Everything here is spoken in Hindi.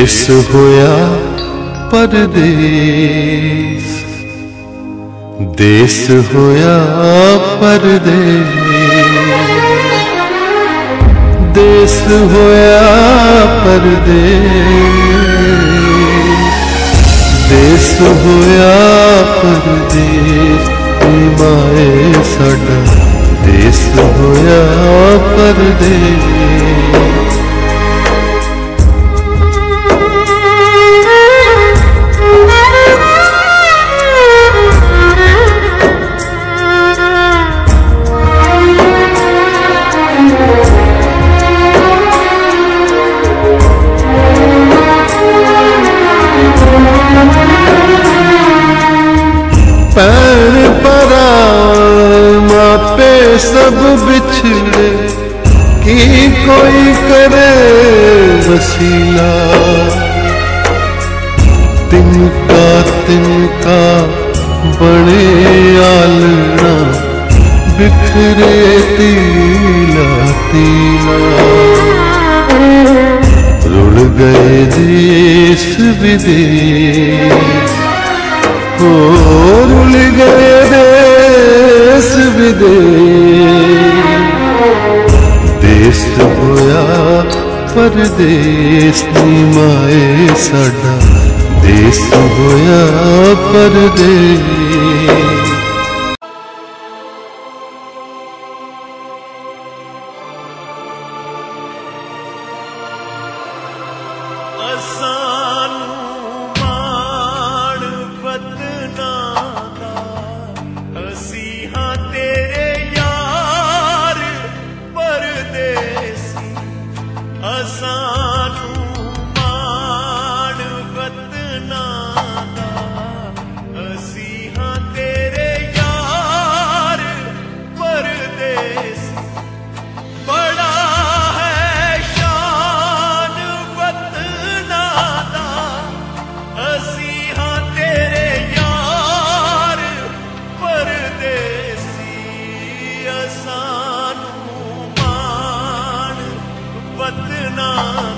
देश होया, परदेश। देश होया, परदेश। देश होया, परदेश। देश होया, परदेश। माए साडा। देश होया, परदेश। पैर परा पे सब बिछड़े, की कोई करे वसीला। तिनका तिनका बड़े आलना बिखरे तीला तीला। रुड़ गए देश विदेश। हो रुल गए देश विदेश देश होया, परदेश नी माए साडा देश होया, परदेश Listen. ना